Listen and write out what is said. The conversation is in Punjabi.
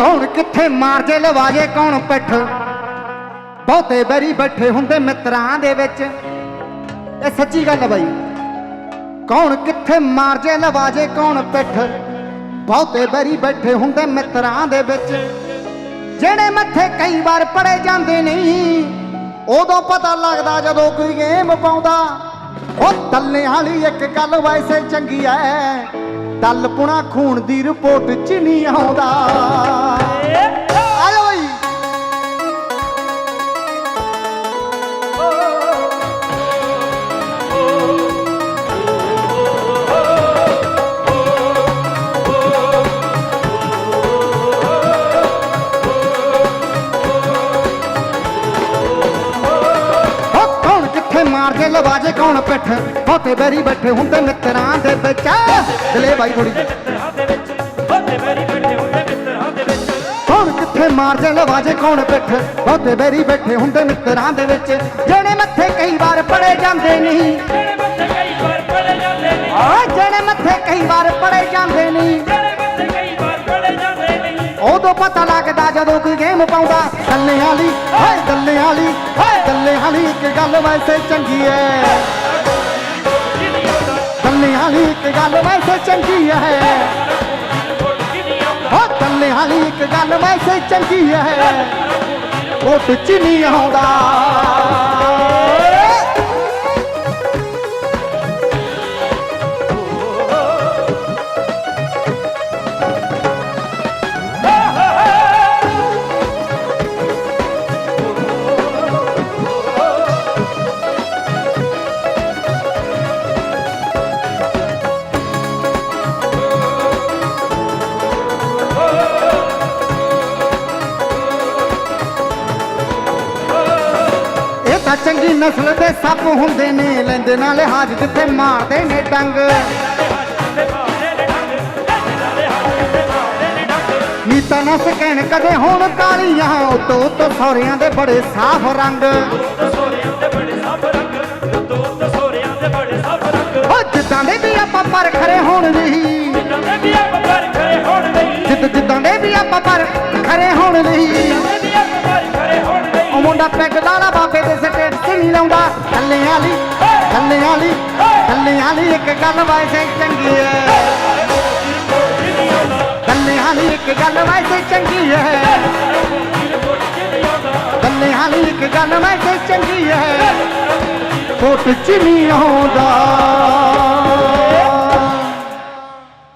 ਕੌਣ ਕਿੱਥੇ ਮਾਰ ਜੇ ਲਵਾਜੇ ਕੌਣ ਪਿੱਠ? ਬਹੁਤੇ ਬਰੀ ਬੈਠੇ ਹੁੰਦੇ ਮਿੱਤਰਾਂ ਦੇ ਵਿੱਚ। ਇਹ ਸੱਚੀ ਗੱਲ ਬਾਈ। ਕੌਣ ਕਿੱਥੇ ਮਾਰ ਜੇ ਲਵਾਜੇ ਕੌਣ ਪਿੱਠ? ਬਹੁਤੇ ਬਰੀ ਬੈਠੇ ਹੁੰਦੇ ਮਿੱਤਰਾਂ ਦੇ ਵਿੱਚ। ਜਿਹੜੇ ਮੱਥੇ ਕਈ ਵਾਰ ਪੜੇ ਜਾਂਦੇ ਨਹੀਂ ਉਦੋਂ ਪਤਾ ਲੱਗਦਾ ਜਦੋਂ ਕੋਈ ਗੇਮ ਪਾਉਂਦਾ। ਉਹ ਤੱਲੇ ਵਾਲੀ ਇੱਕ ਗੱਲ ਵੈਸੇ ਚੰਗੀ ਐ। ਦਲ ਪੁਣਾ ਖੂਨ ਦੀ ਰਿਪੋਰਟ ਚ ਨਹੀਂ ਆਉਂਦਾ। ਲਵਾਜੇ ਕੌਣ ਪਿੱਠ? ਬਹੁਤੇ ਬੈਰੀ ਬੈਠੇ ਹੁੰਦੇ ਮਿੱਤਰਾਂ ਦੇ ਵਿੱਚ। ਦਲੇ ਬਾਈ ਥੋੜੀ ਕੌਣ ਕਿੱਥੇ ਮਾਰਦੇ ਲਵਾਜੇ ਕੌਣ ਪਿੱਠ? ਬਹੁਤੇ ਬੈਰੀ ਬੈਠੇ ਹੁੰਦੇ ਮਿੱਤਰਾਂ ਦੇ ਵਿੱਚ। ਜਿਹੜੇ ਮੱਥੇ ਕਈ ਵਾਰ ਪੜੇ ਜਾਂਦੇ ਨਹੀਂ। ਜਿਹੜੇ ਬੱਚੇ ਕਈ ਵਾਰ ਪੜੇ ਜਾਂਦੇ ਨੇ ਆ ਜਿਹੜੇ ਮੱਥੇ ਕਈ ਵਾਰ ਪੜੇ ਜਾਂਦੇ ਜਦੋਂ ਪਾਉਂਦਾ। ਦੱਲੇ ਵਾਲੀ, ਹਾਏ ਦੱਲੇ ਵਾਲੀ, ਹਾਏ ਦੱਲੇ ਵਾਲੀ ਇੱਕ ਗੱਲ ਵੈਸੇ ਚੰਗੀ ਐ। ਜਿਹਦੀ ਦੱਲੇ ਵਾਲੀ ਇੱਕ ਗੱਲ ਵੈਸੇ ਚੰਗੀ ਐ। ਰਿਪੋਰਟ ਜਿਹਦੀ ਹੋ ਦੱਲੇ ਵਾਲੀ ਇੱਕ ਗੱਲ ਵੈਸੇ ਚੰਗੀ ਐ। ਉਹ ਟੁੱਚ ਨਹੀਂ ਆਉਂਦਾ। ਇਹ ਨਸਲ ਦੇ ਸੱਪ ਹੁੰਦੇ ਨੇ, ਲੈਂਦੇ ਨਾਲ ਲਿਹਾਜ਼ ਜਿੱਥੇ ਮਾਰਦੇ ਨੇ ਡੰਗ। ਨੀਤਾ ਨਾ ਸਕੈਨ ਕਦੇ ਹੁਣ ਕਾਲੀਆਂ, ਉਤੋਂ ਉਤੋਂ ਸੌਰਿਆਂ ਦੇ ਬੜੇ ਸਾਫ਼ ਰੰਗ। ਉਹ ਜਿੱਦਾਂ ਦੇ ਵੀ ਆਪਾਂ ਪਰ ਖਰੇ ਹੋਣ ਨਹੀਂ ਜਿੱਦਾਂ ਜਿੱਦਾਂ ਦੇ ਵੀ ਆਪਾਂ ਪਰ ਖਰੇ ਹੋਣ ਨਹੀਂ। ਨਹੀਂ ਉਹ ਪੈਗ ਲਾਲਾ ਬਾਬੇ ਦੇ ਸਟੇਟ ਤੇ ਨਹੀਂ ਲਾਉਂਦਾ। ਥੱਲੇ ਵਾਲੀ ਥੱਲੇ ਵਾਲੀ ਥੱਲੇ ਵਾਲੀ ਇੱਕ ਗੱਲ ਵੈਸੇ ਚੰਗੀ ਹੈ ਥੱਲੇ ਵਾਲੀ ਇੱਕ ਗੱਲ ਵੈਸੇ ਚੰਗੀ ਹੈ ਥੱਲੇ ਵਾਲੀ ਇੱਕ ਗੱਲ ਵੈਸੇ ਚੰਗੀ ਹੈ ਕੋਟ ਚ ਨਹੀਂ ਆਉਂਦਾ।